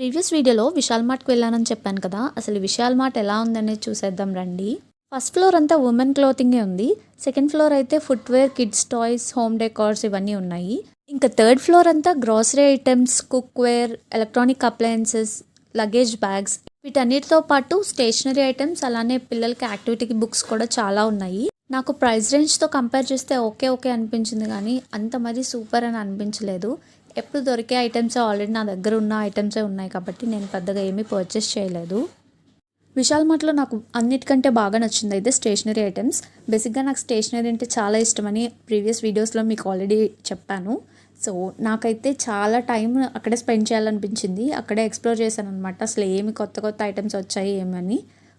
Previous వీడియోలో విశాల్ మార్ట్కి వెళ్ళానని చెప్పాను కదా అసలు విశాల్ మార్ట్ ఎలా ఉందనేది చూసేద్దాం రండి. ఫస్ట్ ఫ్లోర్ అంతా ఉమెన్ క్లోతింగే ఉంది. సెకండ్ ఫ్లోర్ అయితే footwear kids toys home decors ఇవన్నీ ఉన్నాయి. ఇంకా థర్డ్ ఫ్లోర్ అంతా grocery items cookware electronic appliances luggage bags. వీటన్నిటితో పాటు స్టేషనరీ ఐటమ్స్ అలానే పిల్లలకి యాక్టివిటీకి బుక్స్ కూడా చాలా ఉన్నాయి. నాకు ప్రైస్ రేంజ్తో కంపేర్ చేస్తే ఓకే ఓకే అనిపించింది కానీ అంత మరీ సూపర్ అని అనిపించలేదు. ఎప్పుడు దొరికే ఐటమ్స్ ఆల్రెడీ నా దగ్గర ఉన్న ఐటమ్సే ఉన్నాయి కాబట్టి నేను పెద్దగా ఏమీ పర్చేస్ చేయలేదు. విశాల్ మార్ట్లో నాకు అన్నిటికంటే బాగా నచ్చింది అయితే స్టేషనరీ ఐటమ్స్ బేసిక్గా నాకు స్టేషనరీ అంటే చాలా ఇష్టమని ప్రీవియస్ వీడియోస్లో మీకు ఆల్రెడీ చెప్పాను. సో నాకైతే చాలా టైం అక్కడే స్పెండ్ చేయాలనిపించింది. అక్కడే ఎక్స్ప్లోర్ చేశాను అనమాట అసలు ఏమి కొత్త కొత్త ఐటమ్స్ వచ్చాయి ఏమని.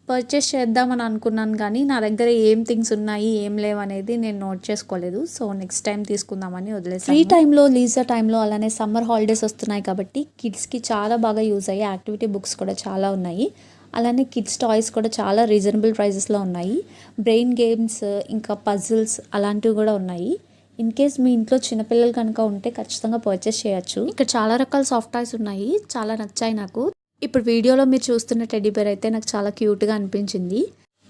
పర్చేస్ చేద్దామని అనుకున్నాను కానీ నా దగ్గర ఏం థింగ్స్ ఉన్నాయి ఏం లేవు అనేది నేను నోట్ చేసుకోలేదు. సో నెక్స్ట్ టైం తీసుకుందామని వదిలేసి ఫ్రీ టైంలో లీజర్ టైంలో అలానే సమ్మర్ హాలిడేస్ వస్తున్నాయి కాబట్టి కిడ్స్కి చాలా బాగా యూజ్ అయ్యే యాక్టివిటీ బుక్స్ కూడా చాలా ఉన్నాయి. అలానే కిడ్స్ టాయ్స్ కూడా చాలా రీజనబుల్ ప్రైజెస్లో ఉన్నాయి. బ్రెయిన్ గేమ్స్ ఇంకా పజిల్స్ అలాంటివి కూడా ఉన్నాయి. ఇన్ కేస్ మీ ఇంట్లో చిన్నపిల్లలు కనుక ఉంటే ఖచ్చితంగా పర్చేస్ చేయొచ్చు. ఇక్కడ చాలా రకాల సాఫ్ట్ టాయ్స్ ఉన్నాయి. చాలా నచ్చాయి నాకు. ఇప్పుడు వీడియోలో మీరు చూస్తున్న టెడ్డీ బేర్ అయితే నాకు చాలా క్యూట్గా అనిపించింది.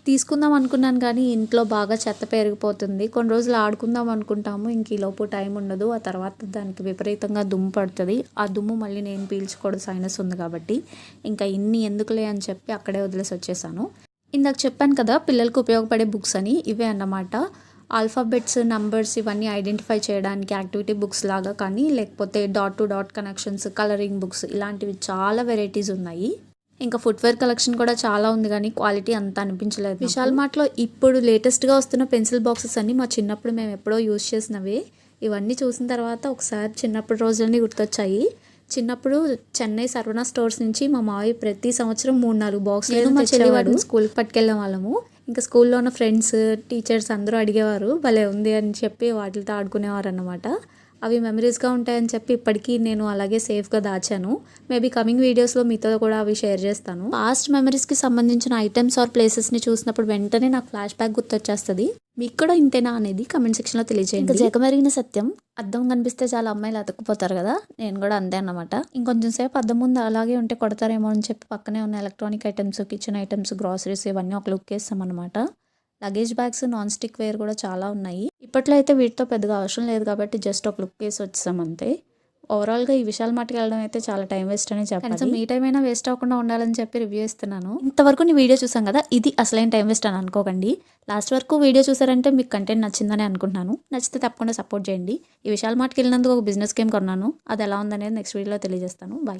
తీసుకుందాం అనుకున్నాను కానీ ఇంట్లో బాగా చెత్త పెరిగిపోతుంది. కొన్ని రోజులు ఆడుకుందాం అనుకుంటాము. ఇంక ఈ లోపు టైం ఉండదు. ఆ తర్వాత దానికి విపరీతంగా దుమ్ము పడుతుంది. ఆ దుమ్ము మళ్ళీ నేను పీల్చుకోవడం సైనస్ ఉంది కాబట్టి ఇంకా ఇన్ని ఎందుకులే అని చెప్పి అక్కడే వదిలేసి వచ్చేసాను. ఇందాక చెప్పాను కదా పిల్లలకు ఉపయోగపడే బుక్స్ అని ఇవే అన్నమాట. ఆల్ఫాబెట్స్ నంబర్స్ ఇవన్నీ ఐడెంటిఫై చేయడానికి యాక్టివిటీ బుక్స్ లాగా కానీ లేకపోతే dot to dot connections colouring books ఇలాంటివి చాలా వెరైటీస్ ఉన్నాయి. ఇంకా ఫుట్వేర్ కలెక్షన్ కూడా చాలా ఉంది కానీ క్వాలిటీ అంత అనిపించలేదు విశాల్ మార్ట్లో ఇప్పుడు లేటెస్ట్గా వస్తున్న పెన్సిల్ బాక్సెస్ అన్ని మా చిన్నప్పుడు మేము ఎప్పుడో యూజ్ చేసినవి. ఇవన్నీ చూసిన తర్వాత ఒకసారి చిన్నప్పుడు రోజులన్నీ గుర్తొచ్చాయి. చిన్నప్పుడు చెన్నై సర్వనా స్టోర్స్ నుంచి మా మావయ్య ప్రతి సంవత్సరం మూడు నాలుగు బాక్సులు మా చెల్లివాడు స్కూల్కి పట్టుకెళ్ళే వాళ్ళము. ఇంకా స్కూల్లో ఉన్న ఫ్రెండ్స్ టీచర్స్ అందరూ అడిగేవారు భలే ఉంది అని చెప్పి వాటితో ఆడుకునేవారు అన్నమాట అవి మెమరీస్గా ఉంటాయని చెప్పి ఇప్పటికీ నేను అలాగే సేఫ్గా దాచాను. మేబీ కమింగ్ వీడియోస్లో మీతో కూడా అవి షేర్ చేస్తాను. పాస్ట్ మెమరీస్కి సంబంధించిన ఐటమ్స్ ఆర్ ప్లేసెస్ని చూసినప్పుడు వెంటనే నాకు ఫ్లాష్ బ్యాక్ గుర్తొచ్చేస్తుంది. మీకు కూడా ఇంతేనా అనేది కమెంట్ సెక్షన్లో తెలియజేయండి. జగమెరిగిన సత్యం అద్దం కనిపిస్తే చాలా అమ్మాయిలు అతుక్కుపోతారు కదా? నేను కూడా అంతే అన్నమాట. ఇంకొంచెం సేపు అద్దం ముందు అలాగే ఉంటే కొడతారేమో అని చెప్పి పక్కనే ఉన్న electronic items kitchen items groceries ఇవన్నీ ఒక లుక్ వేస్తాం అనమాట luggage bags non stick ware కూడా చాలా ఉన్నాయి. ఇప్పట్లో అయితే వీటితో పెద్దగా అవసరం లేదు కాబట్టి జస్ట్ ఒక లుక్ వేసి వచ్చాం అంతే. ఓవరాల్గా ఈ విశాల్ మార్ట్కి వెళ్ళడం అయితే చాలా టైం వేస్ట్ అని చెప్పాలి. కనీసం మీ టైం అయినా వేస్ట్ అవ్వకుండా ఉండాలని చెప్పి రివ్యూ ఇస్తున్నాను. ఇంతవరకు నీ వీడియో చూసాం కదా ఇది అసలైన టైం వేస్ట్ అని అనుకోకండి. లాస్ట్ వరకు వీడియో చూసారంటే మీకు కంటెంట్ నచ్చిందని అనుకుంటున్నాను. నచ్చితే తప్పకుండా సపోర్ట్ చేయండి. ఈ విశాల్ మార్ట్కి వెళ్ళినందుకు ఒక బిజినెస్ గేమ్ కొన్నాను. అది ఎలా ఉందనేది నెక్స్ట్ వీడియోలో తెలియజేస్తాను. బాయ్